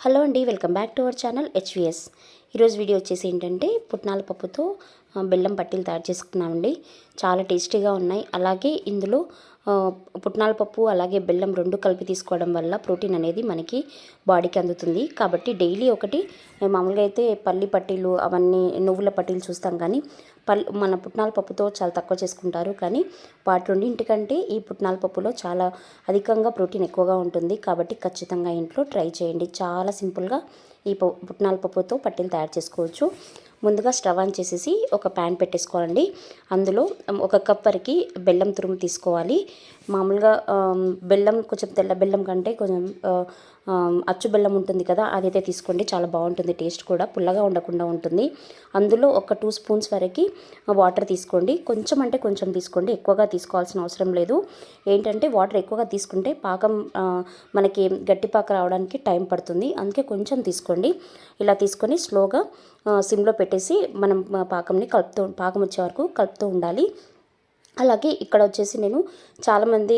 Hello అండి welcome back to our channel HVS ఈరోజు video వచ్చేసి ఏంటంటే పుట్నాల పప్పుతో బెల్లం పట్టీలు తయారు చేసుకున్నామండి. చాలా టేస్టీగా ఉన్నాయి. అలాగే ఇందులో పుట్నాల పప్పు అలాగే బెల్లం రెండు కలిపి తీసుకోవడం వల్ల ప్రోటీన్ అనేది మనకి బాడీకి అందుతుంది. కాబట్టి డైలీ ఒకటి మామూలుగా అయితే పల్లి పట్టీలు అవన్నీ నువ్వుల పట్టీలు చూస్తాం కానీ పల్ మన పుట్నాల పప్పుతో చాలా తక్కువ చేసుకుంటారు. కానీ వాటి రెండింటికంటే ఈ పుట్నాల పప్పులో చాలా అధికంగా ప్రోటీన్ ఎక్కువగా ఉంటుంది. కాబట్టి ఖచ్చితంగా ఇంట్లో ట్రై చేయండి. చాలా సింపుల్గా ఈ పుట్నాల పప్పుతో పట్టీలు తయారు చేసుకోవచ్చు. ముందుగా స్టవ్ ఆన్ చేసేసి ఒక ప్యాన్ పెట్టేసుకోవాలండి. అందులో ఒక కప్ వరకు బెల్లం తురుము తీసుకోవాలి. మామూలుగా బెల్లం కొంచెం తెల్ల బెల్లం కంటే కొంచెం అచ్చుబెల్లం అచ్చు బెల్లం ఉంటుంది కదా అదైతే తీసుకోండి. చాలా బాగుంటుంది టేస్ట్ కూడా. పుల్లగా ఉండకుండా ఉంటుంది. అందులో ఒక టూ స్పూన్స్ వరకు వాటర్ తీసుకోండి. కొంచెం అంటే కొంచెం తీసుకోండి. ఎక్కువగా తీసుకోవాల్సిన అవసరం లేదు. ఏంటంటే వాటర్ ఎక్కువగా తీసుకుంటే పాకం మనకి గట్టి పాక రావడానికి టైం పడుతుంది. అందుకే కొంచెం తీసుకోండి. ఇలా తీసుకొని స్లోగా సిమ్లో పెట్టేసి మనం పాకంని కలుపుతూ పాకం వచ్చే వరకు కలుపుతూ ఉండాలి. అలాగే ఇక్కడ వచ్చేసి నేను చాలామంది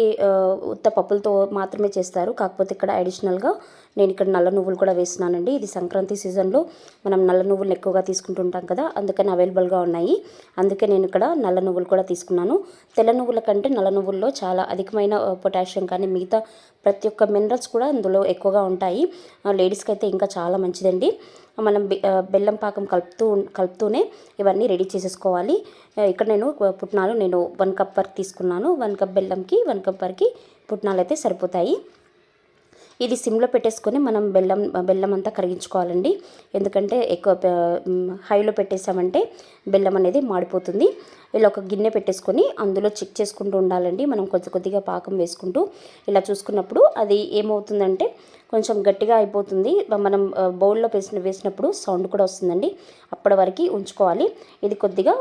ఉత్త పప్పులతో మాత్రమే చేస్తారు. కాకపోతే ఇక్కడ అడిషనల్గా నేను ఇక్కడ నల్ల నువ్వులు కూడా వేస్తున్నానండి. ఇది సంక్రాంతి సీజన్లో మనం నల్ల నువ్వులను ఎక్కువగా తీసుకుంటుంటాం కదా అందుకని అవైలబుల్గా ఉన్నాయి. అందుకే నేను ఇక్కడ నల్ల నువ్వులు కూడా తీసుకున్నాను. తెల్ల నువ్వుల కంటే నల్ల నువ్వుల్లో చాలా అధికమైన పొటాషియం కానీ మిగతా ప్రతి ఒక్క మినరల్స్ కూడా అందులో ఎక్కువగా ఉంటాయి. లేడీస్కి అయితే ఇంకా చాలా మంచిదండి. మనం బెల్లం పాకం కలుపుతూ కలుపుతూనే ఇవన్నీ రెడీ చేసేసుకోవాలి. ఇక్కడ నేను పుట్నాలు నేను వన్ కప్ వరకు తీసుకున్నాను. వన్ కప్ బెల్లంకి వన్ కప్ వరకు పుట్నాలు అయితే సరిపోతాయి. ఇది సిమ్లో పెట్టేసుకొని మనం బెల్లం బెల్లం అంతా కరిగించుకోవాలండి. ఎందుకంటే ఎక్కువ హైలో పెట్టేసామంటే బెల్లం అనేది మాడిపోతుంది. ఇలా ఒక గిన్నె పెట్టేసుకొని అందులో చెక్ చేసుకుంటూ ఉండాలండి. మనం కొద్ది కొద్దిగా పాకం వేసుకుంటూ ఇలా చూసుకున్నప్పుడు అది ఏమవుతుందంటే కొంచెం గట్టిగా అయిపోతుంది. మనం బౌల్లో వేసిన వేసినప్పుడు సౌండ్ కూడా వస్తుందండి. అప్పటి వరకు ఉంచుకోవాలి. ఇది కొద్దిగా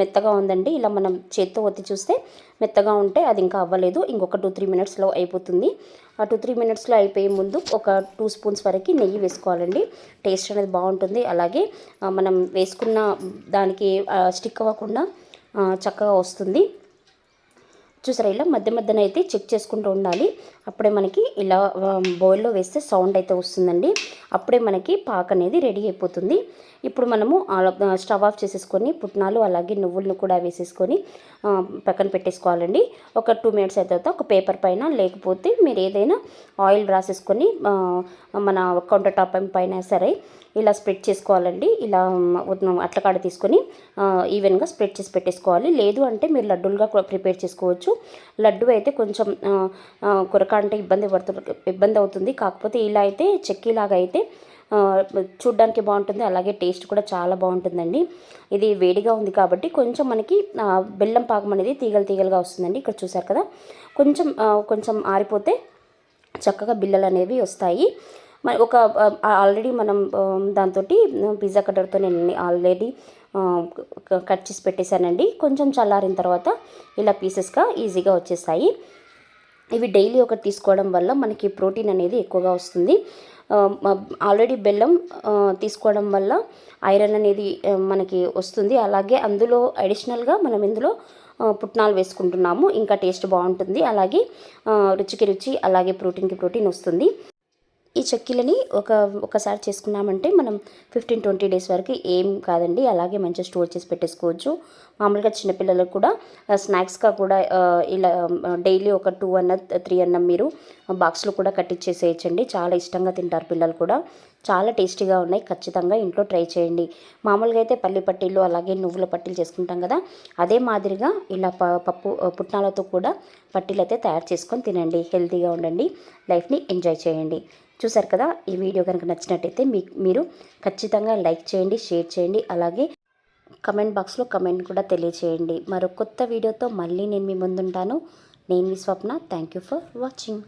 మెత్తగా ఉందండి. ఇలా మనం చేత్తో ఒత్తి చూస్తే మెత్తగా ఉంటే అది ఇంకా అవ్వలేదు. ఇంకొక టూ త్రీ మినిట్స్లో అయిపోతుంది. ఆ టూ త్రీ మినిట్స్లో అయిపోయే ముందు ఒక టూ స్పూన్స్ వరకు నెయ్యి వేసుకోవాలండి. టేస్ట్ అనేది బాగుంటుంది. అలాగే మనం వేసుకున్న దానికి స్టిక్ అవ్వకుండా చక్కగా వస్తుంది. చూసారా ఇలా మధ్య మధ్యన అయితే చెక్ చేసుకుంటూ ఉండాలి. అప్పుడే మనకి ఇలా బౌల్లో వేస్తే సౌండ్ అయితే వస్తుందండి. అప్పుడే మనకి పాక అనేది రెడీ అయిపోతుంది. ఇప్పుడు మనము స్టవ్ ఆఫ్ చేసేసుకొని పుట్నాలు అలాగే నువ్వులను కూడా వేసేసుకొని పక్కన పెట్టేసుకోవాలండి. ఒక టూ మినిట్స్ అయిన తర్వాత ఒక పేపర్ పైన లేకపోతే మీరు ఏదైనా ఆయిల్ రాసేసుకొని మన కౌంటర్ టాప్ పైన సరే ఇలా స్ప్రెడ్ చేసుకోవాలండి. ఇలా అట్లకాడ అట్ల కాడ తీసుకొని ఈవెన్గా స్ప్రెడ్ చేసి పెట్టేసుకోవాలి. లేదు అంటే మీరు లడ్డూలుగా ప్రిపేర్ చేసుకోవచ్చు. లడ్డు అయితే కొంచెం ఆ, కొరక అంటే ఇబ్బంది పడుతుంది ఇబ్బంది అవుతుంది. కాకపోతే ఇలా అయితే చెక్కీలాగా అయితే చూడ్డానికి బాగుంటుంది. అలాగే టేస్ట్ కూడా చాలా బాగుంటుందండి. ఇది వేడిగా ఉంది కాబట్టి కొంచెం మనకి బెల్లం పాకం అనేది తీగలు తీగలుగా వస్తుందండి. ఇక్కడ చూసారు కదా? కొంచెం కొంచెం ఆరిపోతే చక్కగా బిల్లలు అనేవి వస్తాయి. మరి ఒక ఆల్రెడీ మనం దాంతో పిజ్జా కట్టర్తో నేను ఆల్రెడీ కట్ చేసి పెట్టేశానండి. కొంచెం చల్లారిన తర్వాత ఇలా పీసెస్గా ఈజీగా వచ్చేస్తాయి. ఇవి డైలీ ఒకటి తీసుకోవడం వల్ల మనకి ప్రోటీన్ అనేది ఎక్కువగా వస్తుంది. ఆల్రెడీ బెల్లం తీసుకోవడం వల్ల ఐరన్ అనేది మనకి వస్తుంది. అలాగే అందులో అడిషనల్గా మనం ఇందులో పుట్నాలు వేసుకుంటున్నాము. ఇంకా టేస్ట్ బాగుంటుంది. అలాగే రుచికి రుచి అలాగే ప్రోటీన్కి ప్రోటీన్ వస్తుంది. ఈ చెక్కీలని ఒక ఒకసారి చేసుకున్నామంటే మనం ఫిఫ్టీన్ ట్వంటీ డేస్ వరకు ఏం కాదండి. అలాగే మంచిగా స్టోర్ చేసి పెట్టేసుకోవచ్చు. మామూలుగా చిన్నపిల్లలకు కూడా స్నాక్స్గా కూడా ఇలా డైలీ ఒక టూ అన్న త్రీ అన్న మీరు బాక్స్లో కూడా కట్టించేసేయచ్చండి చాలా ఇష్టంగా తింటారు పిల్లలు కూడా. చాలా టేస్టీగా ఉన్నాయి. ఖచ్చితంగా ఇంట్లో ట్రై చేయండి. మామూలుగా అయితే పల్లి పట్టీలు అలాగే నువ్వుల పట్టీలు చేసుకుంటాం కదా అదే మాదిరిగా ఇలా ప పప్పు పుట్నాలతో కూడా పట్టీలు అయితే తయారు చేసుకొని తినండి. హెల్తీగా ఉండండి. లైఫ్ని ఎంజాయ్ చేయండి. చూసారు కదా ఈ వీడియో కనుక నచ్చినట్టయితే మీకు మీరు ఖచ్చితంగా లైక్ చేయండి షేర్ చేయండి అలాగే కమెంట్ బాక్స్లో కమెంట్ కూడా తెలియచేయండి. మరో కొత్త వీడియోతో మళ్ళీ నేను మీ ముందుంటాను. నేను మీ Swapna. Thank you for watching.